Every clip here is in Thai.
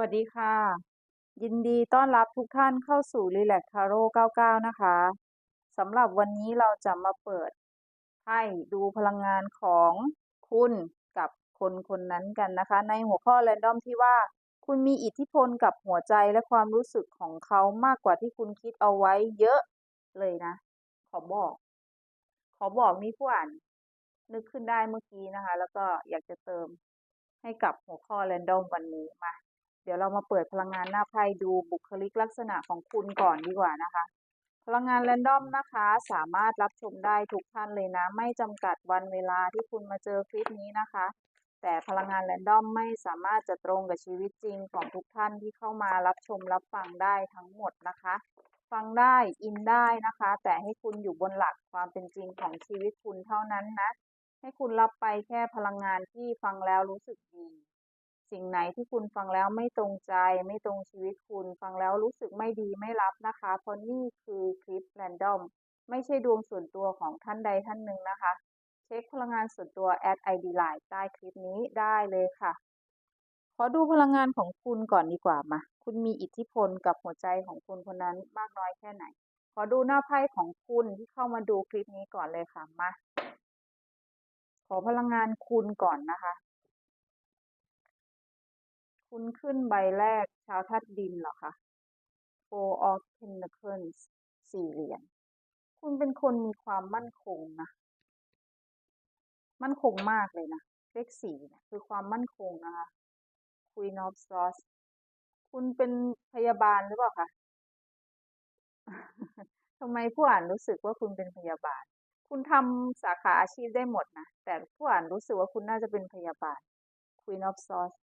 วัสดีค่ะ ยินดีต้อนรับทุกท่านเข้าสู่ Relax Tarot 99 นะคะสำหรับวันนี้เราจะมาเปิดไพ่ดูพลังงานของคุณกับคนคนนั้นกันนะคะ ในหัวข้อ Random ที่ว่า คุณมีอิทธิพลกับหัวใจและความรู้สึกของเขามากกว่าที่คุณคิดเอาไว้เยอะเลยนะ ขอบอก ขอบอกนี่ผู้อ่านนึกขึ้นได้เมื่อกี้นะคะ แล้วก็อยากจะเติมให้กับหัวข้อ Random วันนี้มา เดี๋ยวเรามาเปิดพลังงานหน้าไพ่ดูบุคลิกลักษณะของคุณก่อนดีกว่านะคะ พลังงานแรนดอมนะคะ สามารถรับชมได้ทุกท่านเลยนะ ไม่จำกัดวันเวลาที่คุณมาเจอคลิปนี้นะคะ แต่พลังงานแรนดอมไม่สามารถจะตรงกับชีวิตจริงของทุกท่านที่เข้ามารับชมรับฟังได้ทั้งหมดนะคะ ฟังได้อินได้นะคะ แต่ให้คุณอยู่บนหลักความเป็นจริงของชีวิตคุณเท่านั้นนะให้คุณรับไปแค่พลังงานที่ฟังแล้วรู้สึกดี สิ่งไหนที่คุณฟังแล้วไม่ตรงใจ ไม่ตรงชีวิตคุณฟังแล้วรู้สึกไม่ดีไม่รับนะคะ เพราะนี่คือคลิปแรนดอมไม่ใช่ดวงส่วนตัวของท่านใดท่านหนึ่งนะคะ เช็คพลังงานส่วนตัว add ID line ใต้คลิปนี้ได้เลยค่ะ ขอดูพลังงานของคุณก่อนดีกว่ามา คุณมีอิทธิพลกับหัวใจของคุณคนนั้นมากน้อยแค่ไหน ขอดูหน้าไพ่ของคุณที่เข้ามาดูคลิปนี้ก่อนเลยค่ะมาขอพลังงานคุณก่อนนะคะ คุณขึ้นใบแรกชาวทัดดินเหรอคะ Four of Pentacles สี่เหรียญ คุณเป็นคนมีความมั่นคงนะ มั่นคงมากเลยนะ เลขสี่เนี่ยคือความมั่นคงนะคะ Queen of Swords คุณเป็นพยาบาลหรือเปล่าคะทำไมผู้อ่านรู้สึกว่าคุณเป็นพยาบาล คุณทำสาขาอาชีพได้หมดนะ แต่ผู้อ่านรู้สึกว่าคุณน่าจะเป็นพยาบาล Queen of Swords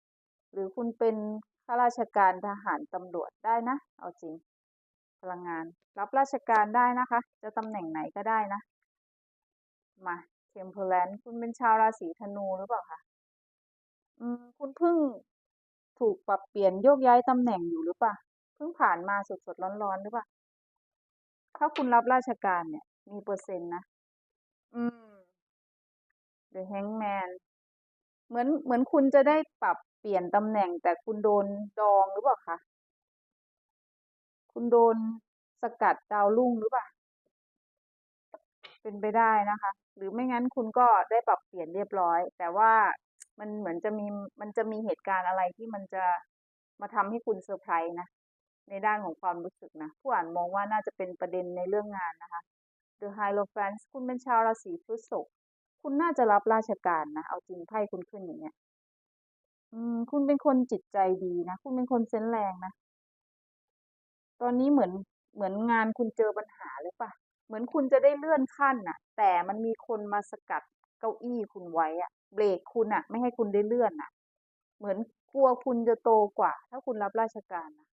หรือคุณเป็นข้าราชการทหารตำรวจได้นะ เอาจริง พลังงาน รับราชการได้นะคะ จะตำแหน่งไหนก็ได้นะ มา Temperance คุณเป็นชาวราศีธนูหรือเปล่าคะอืมคุณเพิ่งถูกปรับเปลี่ยนโยกย้ายตำแหน่งอยู่หรือเปล่าเพิ่งผ่านมาสดๆร้อนๆหรือเปล่าถ้าคุณรับราชการเนี่ย มีเปอร์เซ็นต์นะ อืม The Hangman เหมือนเหมือนคุณจะได้ปรับเปลี่ยนตำแหน่งแต่คุณโดนดองหรือเปล่าคะ คุณโดนสกัดดาวรุ่งหรือเปล่า เป็นไปได้นะคะ หรือไม่งั้นคุณก็ได้ปรับเปลี่ยนเรียบร้อย แต่ว่ามันเหมือนจะมีมันจะมีเหตุการณ์อะไรที่มันจะมาทำให้คุณเซอร์ไพรส์นะ ในด้านของความรู้สึกนะ ผู้อ่านมองว่าน่าจะเป็นประเด็นในเรื่องงานนะคะ The Hierophant คุณเป็นชาวราศีพฤษภ คุณน่าจะรับราชการนะ เอาจริงไพ่คุณขึ้นอย่างเงี้ย อืม คุณเป็นคนจิตใจดีนะ คุณเป็นคนเซนแรงนะ ตอนนี้เหมือนเหมือนงานคุณเจอปัญหาหรือปล่าเหมือนคุณจะได้เลื่อนขั้นน่ะ แต่มันมีคนมาสกัดเก้าอี้คุณไว้อะเบรกคุณอะไม่ให้คุณได้เลื่อนอะเหมือนกลัวคุณจะโตกว่า ถ้าคุณรับราชการนะ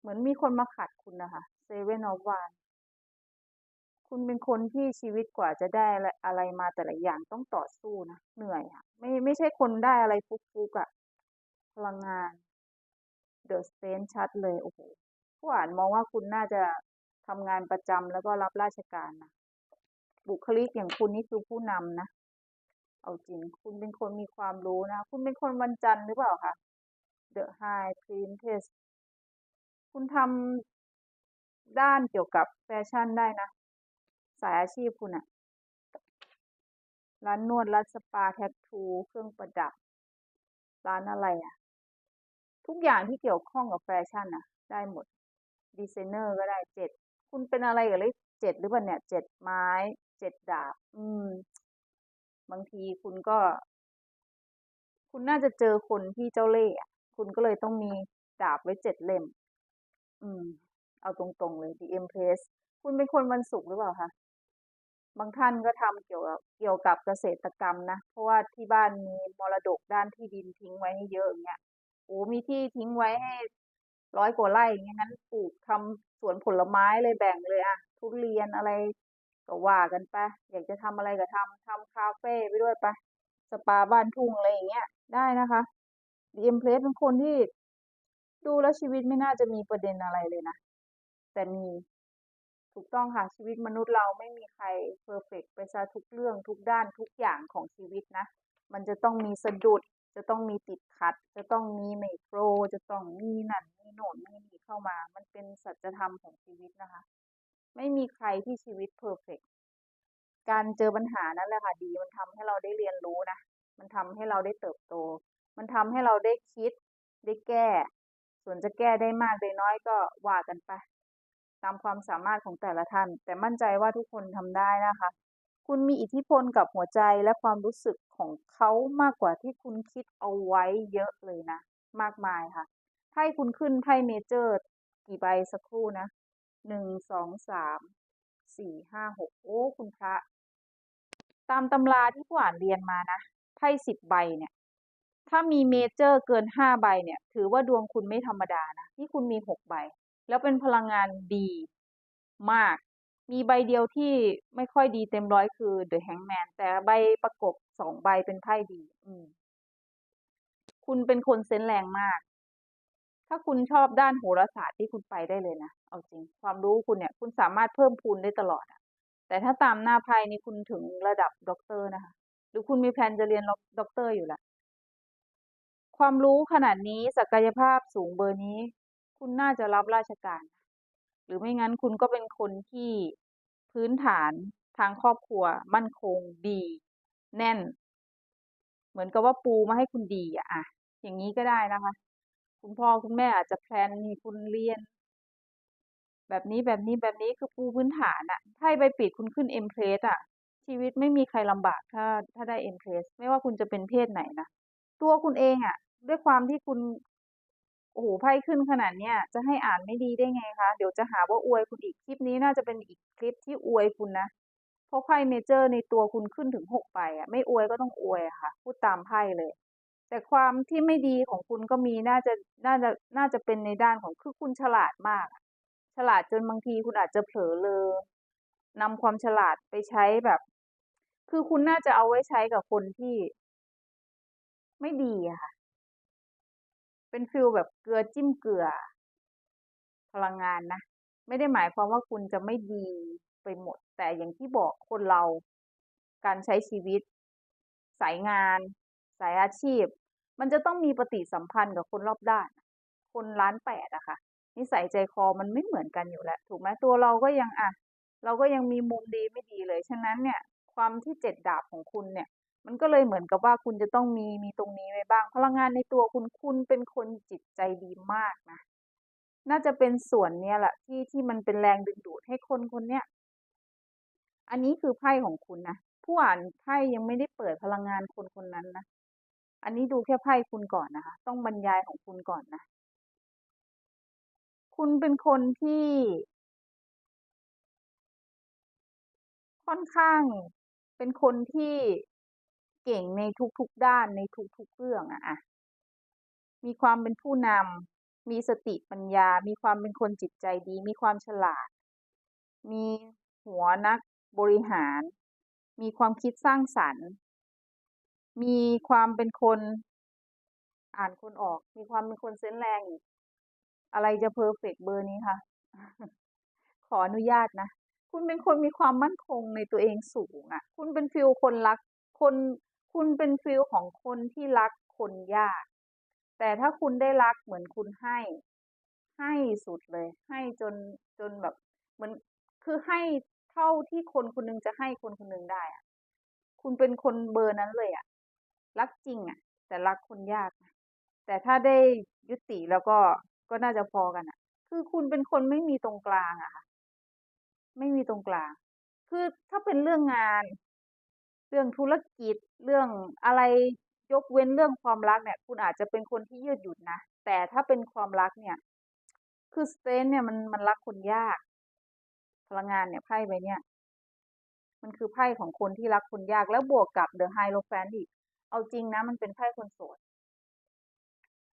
เหมือนมีคนมาขัดคุณนะคะ Seven of Wands คุณเป็นคนที่ชีวิตกว่าจะได้อะไรมาแต่ละอย่างต้องต่อสู้นะเหนื่อยอะไม่ไม่ใช่คนได้อะไรฟุกๆอะพลังงาน The s t a n ชัดเลยโอ้โหผู้อ่านมองว่าคุณน่าจะทำงานประจำแล้วก็รับราชการนะบุคลิกอย่างคุณนี่คือผู้นำนะเอาจริงคุณเป็นคนมีความรู้นะ คุณเป็นคนวันจันทร์หรือเปล่าคะ The High Priestess คุณทำด้านเกี่ยวกับแฟชั่นได้นะ สายอาชีพคุณอะร้านนวดร้านสปาแทททูเครื่องประดับ ร้านอะไรอะทุกอย่างที่เกี่ยวข้องกับแฟชั่นอะได้หมด ดีไซเนอร์ก็ได้เจ็ด คุณเป็นอะไรกับเลขเจ็ดหรือเปล่าเนี่ยเจ็ดไม้เจ็ดดาบ อืม บางทีคุณก็ คุณน่าจะเจอคนที่เจ้าเล่ห์อะคุณก็เลยต้องมีดาบไว้เจ็ดเล่ม อืม เอาตรงๆเลย The Empress คุณเป็นคนวันศุกร์หรือเปล่าคะ บางท่านก็ทำเกี่ยวกับเกี่ยวกับเกษตรกรรมนะ เพราะว่าที่บ้านมีมรดกด้านที่ดินทิ้งไว้ให้เยอะอย่างเงี้ยโอ้มีที่ทิ้งไว้ให้ร้อยกว่าไร่อย่างเงี้ยงั้นปลูกทำสวนผลไม้เลยแบ่งเลยอะทุเรียนอะไรก็ว่ากันไปอยากจะทำอะไรก็ทำทำคาเฟ่ไปด้วยไปสปาบ้านทุ่งอะไรอย่างเงี้ยได้นะคะ The Empress เป็นคนที่ดูแล้วชีวิตไม่น่าจะมีประเด็นอะไรเลยนะ แต่มี ถูกต้องค่ะชีวิตมนุษย์เราไม่มีใครเพอร์เฟกไปซะทุกเรื่องทุกด้านทุกอย่างของชีวิตนะ มันจะต้องมีสะดุด จะต้องมีติดขัด จะต้องมีไมโปรจะต้องมีนั่นมีโน่นมีนี่เข้ามา มันเป็นสัจธรรมของชีวิตนะคะ ไม่มีใครที่ชีวิตเพอร์เฟกต์การเจอปัญหานั่นแหละค่ะดีมันทำให้เราได้เรียนรู้นะ มันทำให้เราได้เติบโต มันทำให้เราได้คิดได้แก้ ส่วนจะแก้ได้มากได้น้อยก็ว่ากันไป ตามความสามารถของแต่ละท่าน แต่มั่นใจว่าทุกคนทำได้นะคะ คุณมีอิทธิพลกับหัวใจและความรู้สึกของเขามากกว่าที่คุณคิดเอาไว้เยอะเลยนะ มากมายค่ะไพ่คุณขึ้นไพ่เมเจอร์กี่ใบสักครู่นะหนึ่งสองสามสี่ห้าหกโอ้ คุณพระ ตามตำราที่ผู้อ่านเรียนมานะไพ่สิบใบเนี่ย ถ้ามีเมเจอร์เกินห้าใบเนี่ย ถือว่าดวงคุณไม่ธรรมดานะ นี่คุณมีหกใบ แล้วเป็นพลังงานดีมาก มีใบเดียวที่ไม่ค่อยดีเต็มร้อยคือ The Hangman แต่ใบประกบสองใบเป็นไพ่ดี อืม คุณเป็นคนเซนแรงมาก ถ้าคุณชอบด้านโหราศาสตร์ที่คุณไปได้เลยนะ เอาจริง ความรู้คุณเนี่ย คุณสามารถเพิ่มพูนได้ตลอดอะแต่ถ้าตามหน้าไพ่นี่คุณถึงระดับด็อกเตอร์นะคะ หรือคุณมีแผนจะเรียนด็อกเตอร์อยู่ละความรู้ขนาดนี้ศักยภาพสูงเบอร์นี้ คุณน่าจะรับราชการ หรือไม่งั้นคุณก็เป็นคนที่พื้นฐานทางครอบครัว มั่นคงดี แน่น เหมือนกับว่าปูมาให้คุณดีอะอะอย่างนี้ก็ได้นะคะ คุณพ่อคุณแม่อาจจะแพลนให้คุณเรียน แบบนี้แบบนี้แบบนี้คือปูพื้นฐานอะไพ่ใบปิดคุณขึ้นเอ็มเพรสอะชีวิตไม่มีใครลำบากถ้าถ้าได้เอ็มเพรสไม่ว่าคุณจะเป็นเพศไหนนะตัวคุณเองอะด้วยความที่คุณ อ้โหไพ่ขึ้นขนาดเนี้ยจะให้อ่านไม่ดีได้ไงคะเดี๋ยวจะหาว่าอวยคุณอีกคลิปนี้น่าจะเป็นอีกคลิปที่อวยคุณนะเพราะไพ่เมเจอร์ในตัวคุณขึ้นถึงหกใบอะไม่อวยก็ต้องอวยค่ะ พูดตามไพ่เลย แต่ความที่ไม่ดีของคุณก็มีน่าจะน่าจะน่าจะเป็นในด้านของคือคุณฉลาดมาก ฉลาดจนบางทีคุณอาจจะเผลอเลอนำความฉลาดไปใช้แบบ คือคุณน่าจะเอาไว้ใช้กับคนที่ ไม่ดีอะค่ะ เป็นฟิลแบบเกลือจิ้มเกลือ พลังงานนะ ไม่ได้หมายความว่าคุณจะไม่ดีไปหมด แต่อย่างที่บอกคนเราการใช้ชีวิต สายงาน สายอาชีพ มันจะต้องมีปฏิสัมพันธ์กับคนรอบด้าน คนล้านแปดอะค่ะนิสัยใจคอมันไม่เหมือนกันอยู่แล้วถูกไหมตัวเราก็ยังอะเราก็ยังมีมุมดีไม่ดีเลย ฉะนั้นเนี่ย ความที่เจ็ดดาบของคุณเนี่ย มันก็เลยเหมือนกับว่าคุณจะต้องมีมีตรงนี้ไว้บ้าง พลังงานในตัวคุณคุณเป็นคนจิตใจดีมากนะ น่าจะเป็นส่วนเนี้ยแหละที่ที่มันเป็นแรงดึงดูดให้คนคนเนี้ยอันนี้คือไพ่ของคุณนะผู้อ่านไพ่ยังไม่ได้เปิดพลังงานคนคนนั้นนะอันนี้ดูแค่ไพ่คุณก่อนนะคะ ต้องบรรยายของคุณก่อนนะ คุณเป็นคนที่ ค่อนข้างเป็นคนที่ เก่งในทุกๆด้านในทุกๆเรื่องอะอะมีความเป็นผู้นำมีสติปัญญา มีความเป็นคนจิตใจดี มีความฉลาด มีหัวนักบริหาร มีความคิดสร้างสรรค์ มีความเป็นคนอ่านคนออก มีความเป็นคนเซนแรงอีกอะไรจะเพอร์เฟกต์เบอร์นี้คะขออนุญาตนะ คุณเป็นคนมีความมั่นคงในตัวเองสูงอะคุณเป็นฟีลคนรัก คน คุณเป็นฟีลของคนที่รักคนยาก แต่ถ้าคุณได้รักเหมือนคุณให้ ให้สุดเลย ให้จนจนแบบเหมือนคือให้เท่าที่คนคนหนึ่งจะให้คนคนหนึ่งได้อะคุณเป็นคนเบอร์นั้นเลยอะรักจริงอะแต่รักคนยากนะแต่ถ้าได้ยุติแล้วก็ก็น่าจะพอกันอะคือคุณเป็นคนไม่มีตรงกลางอะค่ะ ไม่มีตรงกลาง คือถ้าเป็นเรื่องงาน เรื่องธุรกิจเรื่องอะไรยกเว้นเรื่องความรักเนี่ย คุณอาจจะเป็นคนที่ยืดหยุ่นนะ แต่ถ้าเป็นความรักเนี่ย คือ Strength เนี่ยมันมันรักคนยาก พลังงานเนี่ยไพ่ใบเนี้ยมันคือไพ่ของคนที่รักคนยากแล้วบวกกับ The Hierophant อีกเอาจริงนะ มันเป็นไพ่คนโสด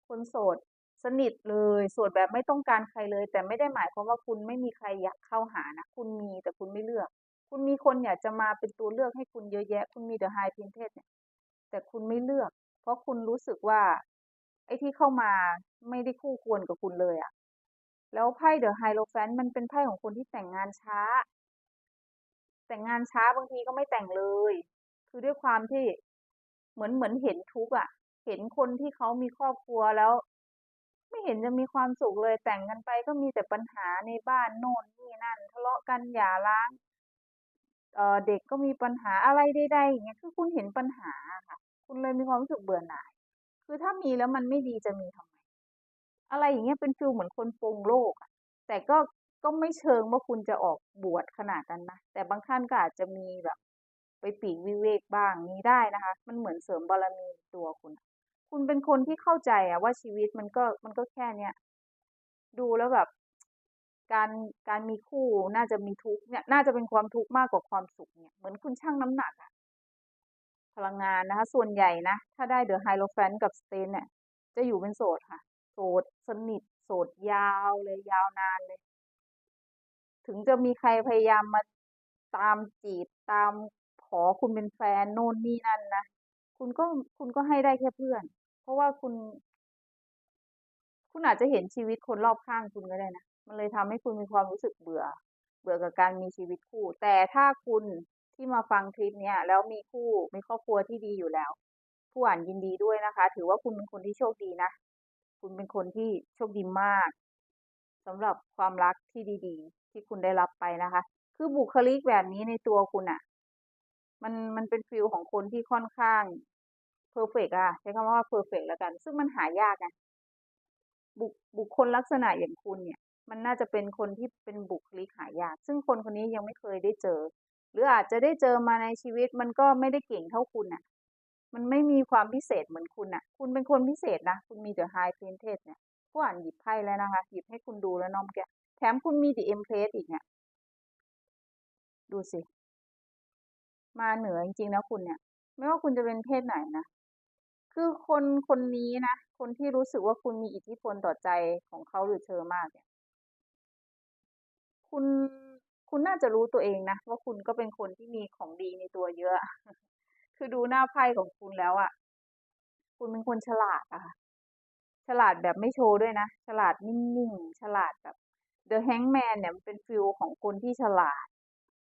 คนโสด สนิทเลยโสดแบบไม่ต้องการใครเลย แต่ไม่ได้หมายความว่าคุณไม่มีใครอยากเข้าหานะ คุณมีแต่คุณไม่เลือก คุณมีคนอยากจะมาเป็นตัวเลือกให้คุณเยอะแยะ คุณมี The High Priestess เนี่ย แต่คุณไม่เลือก เพราะคุณรู้สึกว่า ไอ้ที่เข้ามาไม่ได้คู่ควรกับคุณเลยอะแล้วไพ่ The Hierophant มันเป็นไพ่ของคนที่แต่งงานช้า แต่งงานช้าบางทีก็ไม่แต่งเลย คือด้วยความที่เหมือนเหมือนเห็นทุกอะเห็นคนที่เขามีครอบครัวแล้ว ไม่เห็นจะมีความสุขเลยแต่งกันไปก็มีแต่ปัญหาในบ้านโน่นนี่นั่น ทะเลาะกันหย่าร้าง เด็กก็มีปัญหาอะไรใดๆอย่างเงี้ยคือคุณเห็นปัญหาค่ะ คุณเลยมีความรู้สึกเบื่อหน่าย คือถ้ามีแล้วมันไม่ดีจะมีทำไม อะไรอย่างเงี้ยเป็นฟีลเหมือนคนปงโลกอะแต่ก็ก็ไม่เชิงว่าคุณจะออกบวชขนาดนั้นนะแต่บางท่านก็อาจจะมีแบบ ไปปีกวิเวกบ้างมีได้นะคะ มันเหมือนเสริมบารมีตัวคุณ คุณเป็นคนที่เข้าใจอะว่าชีวิตมันก็มันก็แค่เนี้ยดูแล้วแบบ การการมีคู่น่าจะมีทุกเนี่ยน่าจะเป็นความทุกข์มากกว่าความสุขเนี่ยเหมือนคุณชั่งน้ำหนักอะพลังงานนะคะ ส่วนใหญ่นะ ถ้าได้ The Hierophant กับ Saint เนี่ยจะอยู่เป็นโสดค่ะ โสดสนิท โสดยาวเลยยาวนานเลย ถึงจะมีใครพยายามมาตามจีบตามขอคุณเป็นแฟนโน่นนี่นั่นนะคุณก็คุณก็ให้ได้แค่เพื่อน เพราะว่าคุณ คุณอาจจะเห็นชีวิตคนรอบข้างคุณก็ได้นะ มันเลยทำให้คุณมีความรู้สึกเบื่อ เบื่อกับการมีชีวิตคู่ แต่ถ้าคุณที่มาฟังคลิปเนี้ยแล้วมีคู่มีครอบครัวที่ดีอยู่แล้ว ผู้อ่านยินดีด้วยนะคะ ถือว่าคุณเป็นคนที่โชคดีนะ คุณเป็นคนที่โชคดีมากสำหรับความรักที่ดีๆ ที่คุณได้รับไปนะคะ คือบุคลิกแบบนี้ในตัวคุณน่ะ มันมันเป็นฟีลของคนที่ค่อนข้างเพอร์เฟกอะใช้คำว่าเพอร์เฟกแล้วกัน ซึ่งมันหายากไงบุคบุคคลลักษณะอย่างคุณเนี่ย มันน่าจะเป็นคนที่เป็นบุคลิกหายาก ซึ่งคนคนนี้ยังไม่เคยได้เจอ หรืออาจจะได้เจอมาในชีวิตมันก็ไม่ได้เก่งเท่าคุณน่ะ มันไม่มีความพิเศษเหมือนคุณน่ะ คุณเป็นคนพิเศษนะ คุณมี The High Priestess เนี่ยผู้อ่านหยิบไพ่แล้วนะคะ หยิบให้คุณดูแล้วนาะเมื่อกี้แถมคุณมี The Empress อีกเนี่ย ดูสิ มาเหนือจริงๆนะคุณเนี่ย ไม่ว่าคุณจะเป็นเพศไหนนะ คือคนคนนี้นะ คนที่รู้สึกว่าคุณมีอิทธิพลต่อใจของเขาหรือเธอมากเนี่ย คุณคุณน่าจะรู้ตัวเองนะว่าคุณก็เป็นคนที่มีของดีในตัวเยอะ คือดูหน้าไพ่ของคุณแล้วอะคุณเป็นคนฉลาดอะค่ะ ฉลาดแบบไม่โชว์ด้วยนะ ฉลาดนิ่งๆ ฉลาดแบบ The Hangman เนี่ยมันเป็นฟีลของคนที่ฉลาด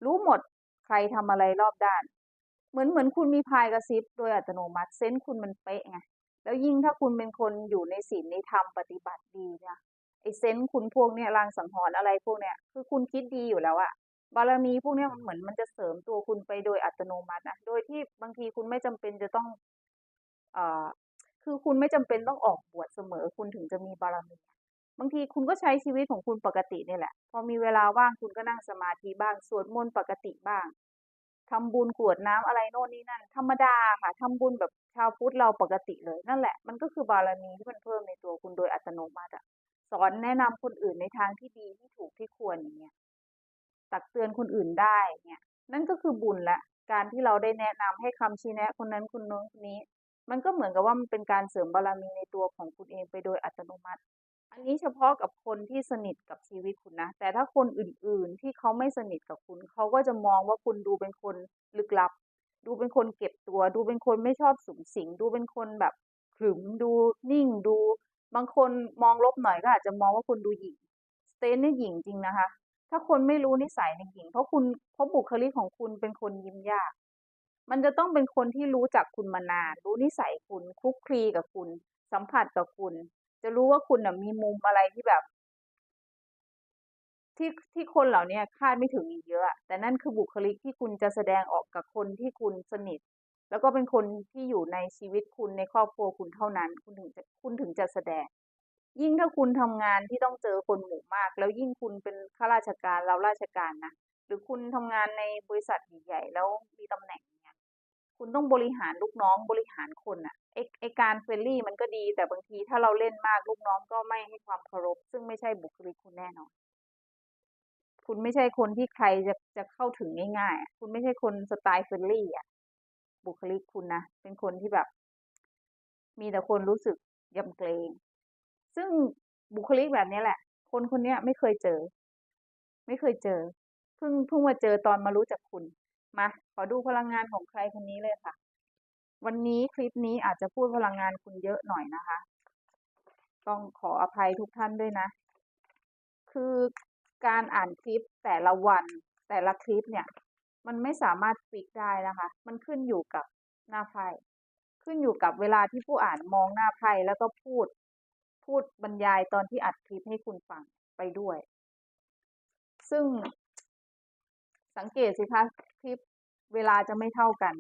รู้หมดใครทำอะไรรอบด้าน เหมือนเหมือนคุณมีพายกระซิบโดยอัตโนมัติเซนส์คุณมันเป๊ะไงแล้วยิ่งถ้าคุณเป็นคนอยู่ในศีลในธรรมปฏิบัติดีเนี่ย ไอ้เซนส์คุณพวกเนี้ยลางสังหรณ์อะไรพวกเนี้ยคือคุณคิดดีอยู่แล้วอะบารมีพวกเนี้ยมันเหมือนมันจะเสริมตัวคุณไปโดยอัตโนมัตินะโดยที่บางทีคุณไม่จำเป็นจะต้องเอ่อคือคุณไม่จำเป็นต้องออกบวชเสมอ คุณถึงจะมีบารมี บางทีคุณก็ใช้ชีวิตของคุณปกตินี่แหละ พอมีเวลาว่างคุณก็นั่งสมาธิบ้าง สวดมนต์ปกติบ้างทำบุญกวดน้ำอะไรโน่นนี่นั่น ธรรมดาค่ะทำบุญแบบชาวพุทธเราปกติเลย นั่นแหละ มันก็คือบารมีที่มันเพิ่มในตัวคุณโดยอัตโนมัติอะ สอนแนะนำคนอื่นในทางที่ดีที่ถูกที่ควรอย่างเงี้ยตักเตือนคนอื่นได้เงี้ยนั่นก็คือบุญล้วการที่เราได้แนะนำให้คำชี้แนะคนนั้นคนโน้นคนนี้ มันก็เหมือนกับว่ามันเป็นการเสริมบารมีในตัวของคุณเองไปโดยอัตโนมัติ อันนี้เฉพาะกับคนที่สนิทกับชีวิตคุณนะ แต่ถ้าคนอื่นๆที่เขาไม่สนิทกับคุณ เขาก็จะมองว่าคุณดูเป็นคนลึกลับ ดูเป็นคนเก็บตัว ดูเป็นคนไม่ชอบสุงสิง ดูเป็นคนแบบขรึมดูนิ่งดู บางคนมองลบหน่อยก็อาจจะมองว่าคุณดูหยิ่งเซนเนี่ยหยิ่งจริงนะคะ ถ้าคนไม่รู้นิสัยเนี่หยิ่งเพราะคุณเพราะบุคลิกของคุณเป็นคนยิ้มยาก มันจะต้องเป็นคนที่รู้จักคุณมานาน รู้นิสัยคุณคลุกคลีกับคุณ สัมผัสกับคุณ จะรู้ว่าคุณน่ะมีมุมอะไรที่แบบ ที่ที่คนเหล่านี้คาดไม่ถึงอีกเยอะ แต่นั่นคือบุคลิกที่คุณจะแสดงออกกับคนที่คุณสนิท แล้วก็เป็นคนที่อยู่ในชีวิตคุณในครอบครัวคุณเท่านั้น คุณถึงจะคุณถึงจะแสดง ยิ่งถ้าคุณทำงานที่ต้องเจอคนหมู่มาก แล้วยิ่งคุณเป็นข้าราชการเรับราชการนะหรือคุณทำงานในบริษัทใหญ่ๆแล้วมีตำแหน่งเงี้ยคุณต้องบริหารลูกน้องบริหารคนน่ะไอไอการ friendly มันก็ดี แต่บางทีถ้าเราเล่นมากลูกน้องก็ไม่ให้ความเคารพ ซึ่งไม่ใช่บุคลิกคุณแน่นอน คุณไม่ใช่คนที่ใครจะจะเข้าถึงง่ายๆ คุณไม่ใช่คนสไตล์ friendly อะ บุคลิกคุณนะ เป็นคนที่แบบ มีแต่คนรู้สึกยำเกรง ซึ่งบุคลิกแบบนี้แหละ คนคนนี้ไม่เคยเจอ ไม่เคยเจอ เพิ่งเพิ่งมาเจอตอนมารู้จักคุณ มาขอดูพลังงานของใครคนนี้เลยค่ะ วันนี้คลิปนี้อาจจะพูดพลังงานคุณเยอะหน่อยนะคะ ต้องขออภัยทุกท่านด้วยนะ คือการอ่านคลิปแต่ละวันแต่ละคลิปเนี่ย มันไม่สามารถฟิกได้นะคะ มันขึ้นอยู่กับหน้าไพ่ขึ้นอยู่กับเวลาที่ผู้อ่านมองหน้าไพ่แล้วก็พูด พูดบรรยายตอนที่อัดคลิปให้คุณฟังไปด้วย ซึ่งสังเกตสิคะคลิปเวลาจะไม่เท่ากัน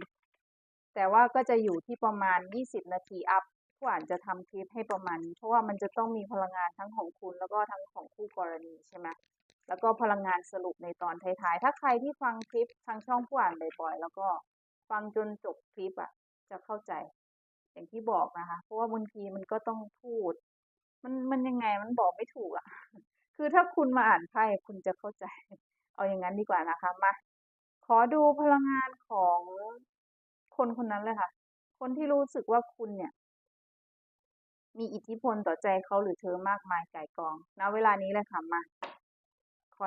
แต่ว่าก็จะอยู่ที่ประมาณ 20 นาทีอัพผู้อ่านจะทำคลิปให้ประมาณ เพราะว่ามันจะต้องมีพลังงานทั้งของคุณแล้วก็ทั้งของคู่กรณีใช่ไหม แล้วก็พลังงานสรุปในตอนท้ายๆ ถ้าใครที่ฟังคลิปทางช่องผู้อ่านบ่อยๆ แล้วก็ฟังจนจบคลิปอะ จะเข้าใจ อย่างที่บอกนะคะ เพราะว่าบางทีมันก็ต้องพูด มันมันยังไงมันบอกไม่ถูกอะ คือถ้าคุณมาอ่านไพ่คุณจะเข้าใจ เอาอย่างนั้นดีกว่านะคะ มา ขอดูพลังงานของคนคนนั้นเลยค่ะ คนที่รู้สึกว่าคุณเนี่ย มีอิทธิพลต่อใจเขาหรือเธอมากมายก่กองณเวลานี้เลยค่ะมา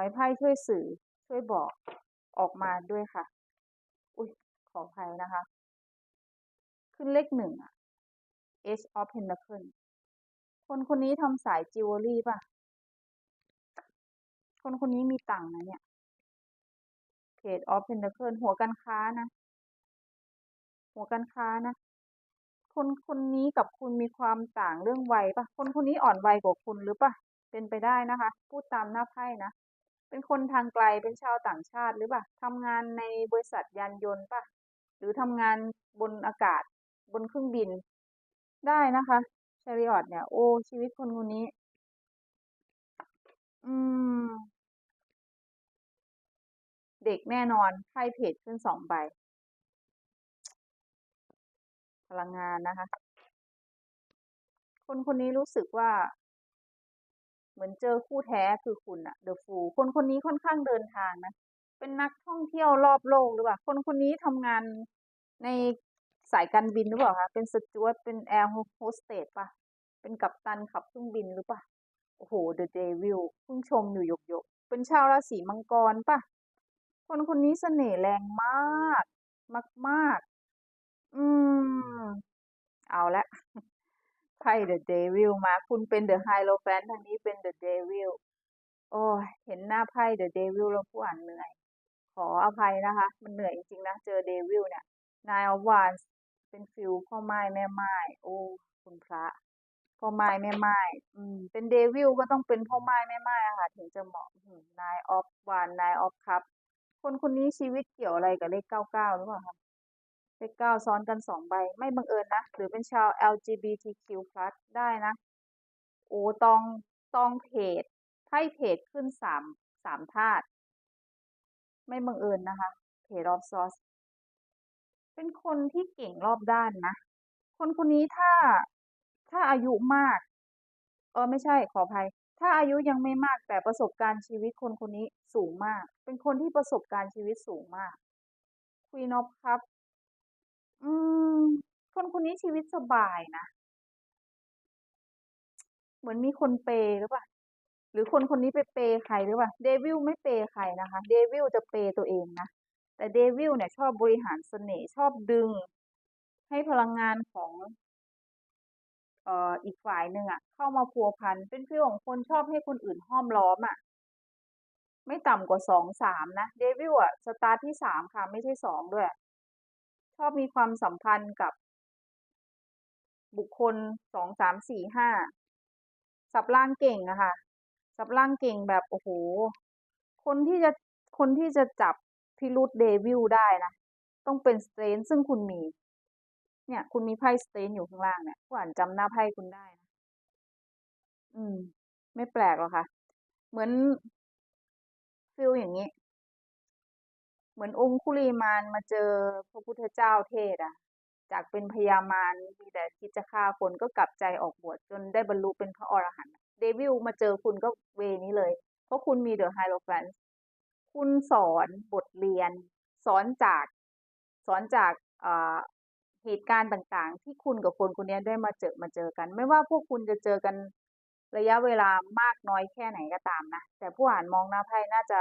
ให้ไพ่ช่วยสื่อช่วยบอกออกมาด้วยค่ะ อุ๊ยขออภัยนะคะ ขึ้นเลขหนึ่งอะ Ace of Pentacle คนคนนี้ทำสายจิวเวลรี่ป่ะ คนคนนี้มีตังค์นะเนี่ย Page of Pentacle หัวการค้านะ หัวการค้านะ คนคนนี้กับคุณมีความต่างเรื่องวัยป่ะ คนคนนี้อ่อนวัยกว่าคุณหรือป่ะ เป็นไปได้นะคะ พูดตามหน้าไพ่นะ เป็นคนทางไกลเป็นชาวต่างชาติหรือเปล่าทำงานในบริษัทยานยนต์ป่ะ หรือทำงานบนอากาศบนเครื่องบิน ได้นะคะ Chariot เนี่ย โอ้ ชีวิตคนคนนี้ อืม เด็กแน่นอนไพ่เพจขึ้น2ใบ พลังงานนะคะ คนคนนี้รู้สึกว่า เหมือนเจอคู่แท้คือคุณอะ The Fool คนคนนี้ค่อนข้างเดินทางนะ เป็นนักท่องเที่ยวรอบโลกหรือเปล่า คนคนนี้ทำงานในสายการบินหรือเปล่าคะเป็นสจ๊วตเป็นแอร์โฮสเตสปล่าเป็นกัปตันขับเครื่องบินหรือเปล่าโอ้โฮ The Devil เพิ่งชมอยู่หยกๆเป็นชาวราศีมังกรปล่าคนคนนี้เสน่ห์แรงมาก มากๆอืม เอาล้ว ไพ่ The Devil มา คุณเป็น The Hierophant ทางนี้เป็น The Devil โอ๊ยเห็นหน้าไพ่ The Devil แล้วผู้อ่านเหนื่อย ขออภัยนะคะ มันเหนื่อยจริงๆนะ เจอ Devil เนี่ย Nine of Wands เป็นฟีลพ่อไม่ายแม่ไม่ายโอ้คุณพระพ่อไม่ายแม่ไม่ายอืม เป็น Devil ก็ต้องเป็นพ่อไม่ายแม่ไม่ายอะค่ะ ถึงจะเหมาะอื้อฮือ Nine of Wands Nine of Cups คนคนนี้ชีวิตเกี่ยวอะไรกับเลข99หรือเปล่าคะ เลข9ซ้อนกัน2ใบ ไม่บังเอิญนะ หรือเป็นชาว LGBTQ+ ได้นะ โอ้ตองตองเพจไพ่เพจขึ้น3 3ธาตุไม่บังเอิญนะคะ Page of Swords เป็นคนที่เก่งรอบด้านนะ คนคนนี้ถ้าถ้าอายุมาก เออไม่ใช่ขออภัย ถ้าอายุยังไม่มากแต่ประสบการณ์ชีวิตคนคนนี้สูงมาก เป็นคนที่ประสบการณ์ชีวิตสูงมาก Queen of Cups อื ม คนคนนี้ชีวิตสบายนะ เหมือนมีคนเปย์หรือเปล่า หรือคนคนนี้ไปเปย์ใครหรือเปล่า Devil ไม่เปย์ใครนะคะ Devil จะเปย์ตัวเองนะ แต่ Devil เนี่ยชอบบริหารเสน่ห์ชอบดึง ให้พลังงานของเอ่ออีกฝ่ายหนึ่งอะเข้ามาพัวพัน เป็นฟีลของคนชอบให้คนอื่นห้อมล้อมอะไม่ต่ำกว่า2-3นะ Devil อะสตาร์ตที่3ค่ะ ไม่ใช่2ด้วย ชอบมีความสัมพันธ์กับบุคคล2-3-4-5สับรางเก่งอะค่ะ สับรางเก่งแบบ โอ้โฮคนที่จะคนที่จะจับพิรุธ Devil ได้นะ ต้องเป็น Strength ซึ่งคุณมี เนี่ย คุณมีไพ่ Strength อยู่ข้างล่างเนี่ยผู้อ่านจำหน้าไพ่คุณได้นะอืม ไม่แปลกหรอกค่ะ เหมือนฟีลอย่างงี้ เหมือนองคุลิมานมาเจอพระพุทธเจ้าเทศน์อะจากเป็นพญามารมีแต่คิดจะฆ่าคนก็กลับใจออกบวชจนได้บรรลุเป็นพระอรหันต์ Devil มาเจอคุณก็เวนี้เลย เพราะคุณมี The Hierophant คุณสอนบทเรียน สอนจากสอนจากเหตุการณ์ต่างๆ ที่คุณกับคนคนนี้ได้มาเจอมาเจอกัน ไม่ว่าพวกคุณจะเจอกันระยะเวลามากน้อยแค่ไหนก็ตามนะ แต่ผู้อ่านมองหน้าไพ่น่าจะ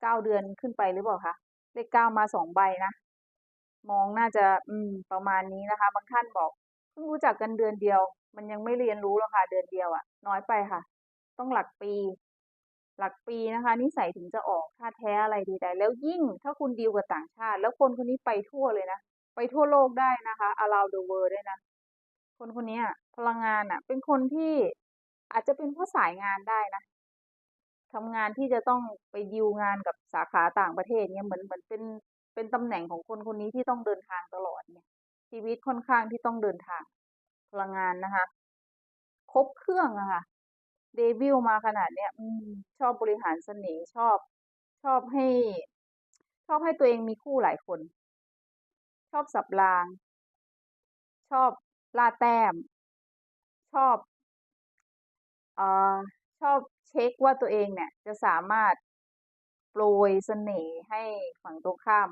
9เดือนขึ้นไปหรือเปล่าคะ เลข9มา2ใบนะ มองน่าจะอืมประมาณนี้นะคะ บางท่านบอกเพิ่งรู้จักกันเดือนเดียว มันยังไม่เรียนรู้หรอกค่ะ เดือนเดียวอะน้อยไปค่ะ ต้องหลักปี หลักปีนะคะนิสัยถึงจะออกท่าแท้อะไรใดแล้วยิ่งถ้าคุณดีลกับต่างชาติ แล้วคนคนนี้ไปทั่วเลยนะไปทั่วโลกได้นะคะ around the world ด้วยนะ คนคนนี้พลังงานน่ะ เป็นคนที่อาจจะเป็นเพราะสายงานได้นะ ทำงานที่จะต้องไปดีลงานกับสาขาต่างประเทศเนี่ยเหมือนเหมือนเป็นเป็นตำแหน่งของคนคนนี้ที่ต้องเดินทางตลอดเนี่ย ชีวิตค่อนข้างที่ต้องเดินทางพลังงานนะคะ ครบเครื่องอะค่ะเดวิลมาขนาดเนี้ยอชอบบริหารเสน่ห์ชอบ ชอบให้ ชอบให้ตัวเองมีคู่หลายคน ชอบสับราง ชอบล่าแต้ม ชอบเอ่อชอบ เช็กว่าตัวเองเนี่ยจะสามารถโปรยเสน่ห์ให้ฝั่งตรงข้าม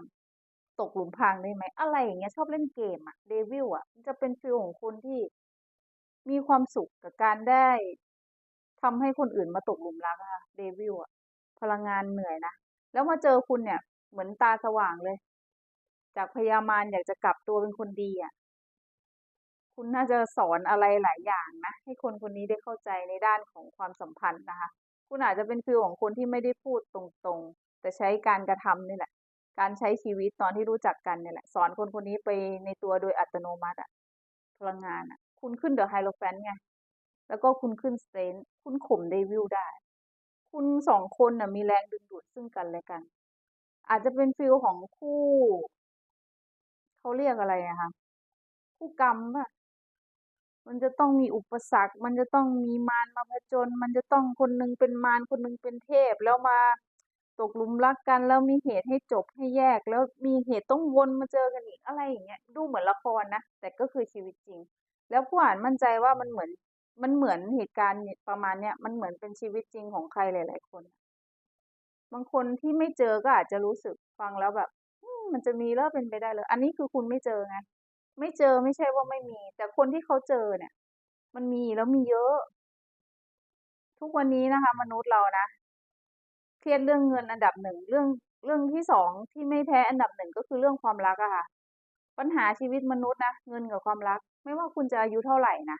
ตกหลุมพรางได้ไหม อะไรอย่างเงี้ยชอบเล่นเกมอะเดวิลอะจะเป็นฟีลของคนที่มีความสุขกับการได้ทำให้คนอื่นมาตกหลุมรักอะค่ะเดวิลอะพลังงานเหนื่อยนะ แล้วมาเจอคุณเนี่ย เหมือนตาสว่างเลย จากพยามารอยากจะกลับตัวเป็นคนดีอะ คุณน่าจะสอนอะไรหลายอย่างนะ ให้คนคนนี้ได้เข้าใจในด้านของความสัมพันธ์นะคะ คุณอาจจะเป็นฟีลของคนที่ไม่ได้พูดตรงๆ แต่ใช้การกระทำนี่แหละ การใช้ชีวิตตอนที่รู้จักกันเนี่ยแหละ สอนคนคนนี้ไปในตัวโดยอัตโนมัติอะพลังงานอะคุณขึ้น The Hierophant ไง แล้วก็คุณขึ้น Strength คุณข่มเดวิลได้ คุณ2คนน่ะมีแรงดึงดูดซึ่งกันและกัน อาจจะเป็นฟีลของคู่ เขาเรียกอะไรอะคะคู่กรรมเปล่า? มันจะต้องมีอุปสรรค มันจะต้องมีมารมาผจญมันจะต้องคนหนึ่งเป็นมารคนหนึ่งเป็นเทพ แล้วมาตกหลุมรักกัน แล้วมีเหตุให้จบให้แยก แล้วมีเหตุต้องวนมาเจอกันอีกอะไรอย่างเงี้ย ดูเหมือนละครนะ แต่ก็คือชีวิตจริง แล้วผู้อ่านมั่นใจว่ามันเหมือน มันเหมือนเหตุการณ์ประมาณเนี้ย มันเหมือนเป็นชีวิตจริงของใครหลาย ๆ คน บางคนที่ไม่เจอก็อาจจะรู้สึกฟังแล้วแบบมันจะมีเหรอเป็นไปได้เหรออันนี้คือคุณไม่เจอไง ไม่เจอไม่ใช่ว่าไม่มี แต่คนที่เขาเจอเนี่ย มันมีแล้วมีเยอะ ทุกวันนี้นะคะ มนุษย์เรานะเครียดเรื่องเงินอันดับ1เรื่องเรื่องที่2ที่ไม่แพ้อันดับ1ก็คือเรื่องความรักอะค่ะ ปัญหาชีวิตมนุษย์นะเงินกับความรัก ไม่ว่าคุณจะอายุเท่าไหร่นะ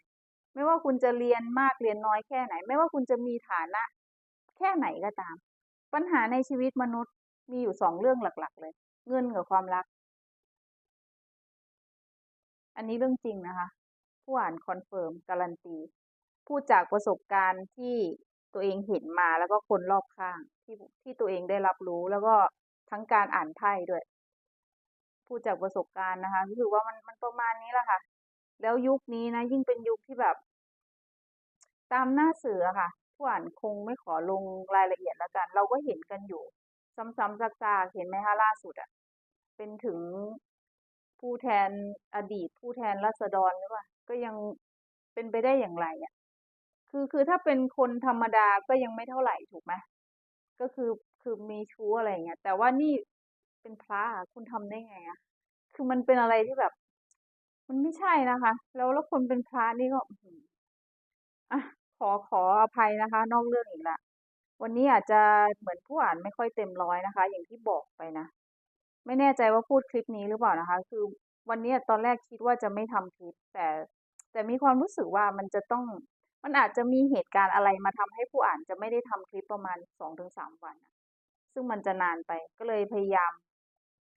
ไม่ว่าคุณจะเรียนมากเรียนน้อยแค่ไหน ไม่ว่าคุณจะมีฐานะ แค่ไหนก็ตาม ปัญหาในชีวิตมนุษย์มีอยู่2เรื่องหลัก ๆ เลย เงินกับความรัก อันนี้เรื่องจริงนะคะ ผู้อ่านคอนเฟิร์มการันตีพูดจากประสบการณ์ที่ตัวเองเห็นมาแล้วก็คนรอบข้างที่ที่ตัวเองได้รับรู้แล้วก็ทั้งการอ่านไพ่ด้วย พูดจากประสบการณ์นะคะรู้สึกว่ามันมันประมาณนี้แหละค่ะ แล้วยุคนี้นะ ยิ่งเป็นยุคที่แบบ ตามหน้าสื่อะค่ะผู้อ่านคงไม่ขอลงรายละเอียดแล้วกัน เราก็เห็นกันอยู่ ซ้ำๆซากๆเห็นไหมคะล่าสุดอะเป็นถึง ผู้แทนอดีต ผู้แทนราษฎรหรือเปล่า ก็ยังเป็นไปได้อย่างไรอะคือคือถ้าเป็นคนธรรมดาก็ยังไม่เท่าไหร่ถูกไหมก็คือคือมีชู้อะไรเงี้ยแต่ว่านี่เป็นพระคุณทำได้ไงอะคือมันเป็นอะไรที่แบบ มันไม่ใช่นะคะ แล้วแล้วคนเป็นพระนี่ก็อื้อฮืออะขอขออภัยนะคะ นอกเรื่องอีกแล้ววันนี้อาจจะเหมือนผู้อ่านไม่ค่อยเต็มร้อยนะคะ อย่างที่บอกไปนะ ไม่แน่ใจว่าพูดคลิปนี้หรือเปล่านะคะ คือวันนี้ตอนแรกคิดว่าจะไม่ทำคลิป แต่แต่มีความรู้สึกว่ามันจะต้องมันอาจจะมีเหตุการณ์อะไรมาทำให้ผู้อ่านจะไม่ได้ทำคลิปประมาณ2-3วัน ซึ่งมันจะนานไปก็เลยพยายาม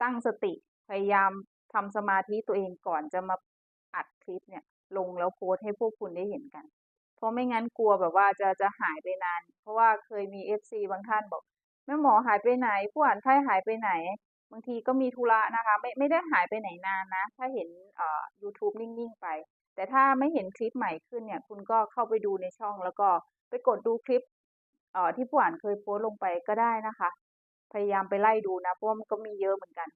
ตั้งสติ พยายามทำสมาธิตัวเองก่อนจะมาอัดคลิปเนี่ย ลงแล้วโพสให้พวกคุณได้เห็นกัน เพราะไม่งั้นกลัวแบบว่าจะจะหายไปนาน เพราะว่าเคยมี FC บางท่านบอก" แม่หมอหายไปไหน ผู้อ่านไพ่หายไปไหน?"บางทีก็มีธุระนะคะ ไม่ไม่ได้หายไปไหนนานนะ ถ้าเห็นเอ่อยูทูบนิ่ง ๆ ไป แต่ถ้าไม่เห็นคลิปใหม่ขึ้นเนี่ย คุณก็เข้าไปดูในช่องแล้วก็ไปกดดูคลิปเอ่อที่ผู้อ่านเคยโพสลงไปก็ได้นะคะ พยายามไปไล่ดูนะเพราะมันก็มีเยอะเหมือนกัน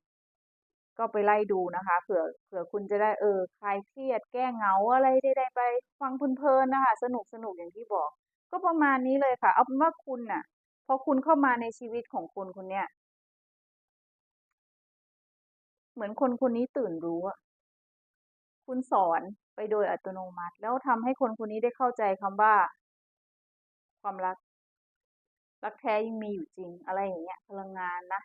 ก็ไปไล่ดูนะคะเผื่อเผื่อคุณจะได้เออคลายเครียดแก้เหงาอะไรใดๆไป ฟังเพลินๆนะคะ สนุกๆอย่างที่บอก ก็ประมาณนี้เลยค่ะ เอาเป็นว่าคุณน่ะ พอคุณเข้ามาในชีวิตของคนคนเนี้ยเหมือนคนคนนี้ตื่นรู้อะคุณสอนไปโดยอัตโนมัติ แล้วทำให้คนคนนี้ได้เข้าใจคำว่า ความรัก รักแท้ยังมีอยู่จริง อะไรอย่างเงี้ย พลังงานนะ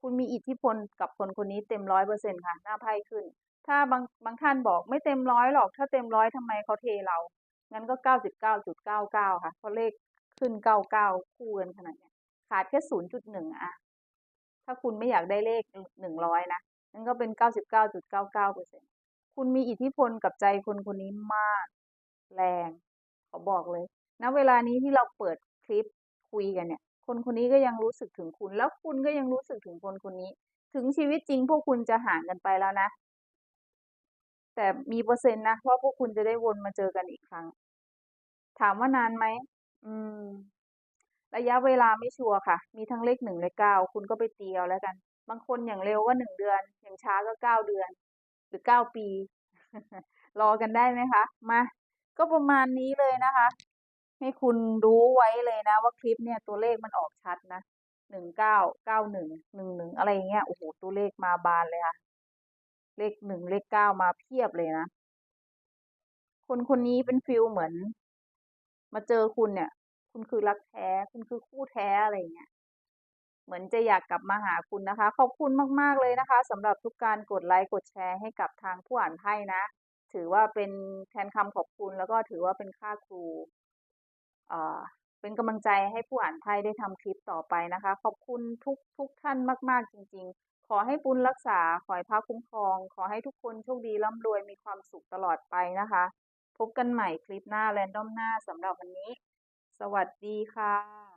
คุณมีอิทธิพลกับคนคนนี้เต็ม100%ค่ะ หน้าไพ่ขึ้น ถ้าบางบางท่านบอกไม่เต็ม100หรอก ถ้าเต็ม100ทำไมเขาเทเรา งั้นก็99.99ค่ะ เพราะเลข ขึ้น99คู่กันขนาดเนี้ยขาดแค่0.1อะถ้าคุณไม่อยากได้เลข100นะนั่นก็เป็น99.99%คุณมีอิทธิพลกับใจคนคนนี้มาก แรงขอบอกเลยณเวลานี้ที่เราเปิดคลิปคุยกันเนี่ย คนคนนี้ก็ยังรู้สึกถึงคุณ แล้วคุณก็ยังรู้สึกถึงคนคนนี้ ถึงชีวิตจริงพวกคุณจะห่างกันไปแล้วนะ แต่มีเปอร์เซ็นต์นะว่าพวกคุณจะได้วนมาเจอกันอีกครั้ง ถามว่านานไหม อืม ระยะเวลาไม่ชัวร์ค่ะ มีทั้งเลข1และ9คุณก็ไปตีเอาแล้วกัน บางคนอย่างเร็วก็1เดือน อย่างช้าก็9เดือน หรือ9ปี รอกันได้ไหมคะ?มา ก็ประมาณนี้เลยนะคะ ให้คุณรู้ไว้เลยนะ ว่าคลิปเนี่ยตัวเลขมันออกชัดนะ19 91 11อะไรอย่างเงี้ย โอ้โฮตัวเลขมาบานเลยค่ะ เลข1เลข9มาเพียบเลยนะ คนคนนี้เป็นฟีลเหมือน มาเจอคุณเนี่ย คุณคือรักแท้ คุณคือคู่แท้อะไรเงี้ยเหมือนจะอยากกลับมาหาคุณนะคะ ขอบคุณมาก ๆ เลยนะคะสำหรับทุกการกดไลก์กดแชร์ให้กับทางผู้อ่านไพ่นะ ถือว่าเป็นแทนคำขอบคุณแล้วก็ถือว่าเป็นค่าครูอ่าเป็นกำลังใจให้ผู้อ่านไพ่ได้ทำคลิปต่อไปนะคะ ขอบคุณทุกทุกท่านมาก ๆ จริง ๆ ขอให้บุญรักษา ขอให้พระคุ้มครอง ขอให้ทุกคนโชคดีร่ำรวยมีความสุขตลอดไปนะคะ พบกันใหม่คลิปหน้าแรนดอมหน้าสำหรับวันนี้ สวัสดีค่ะ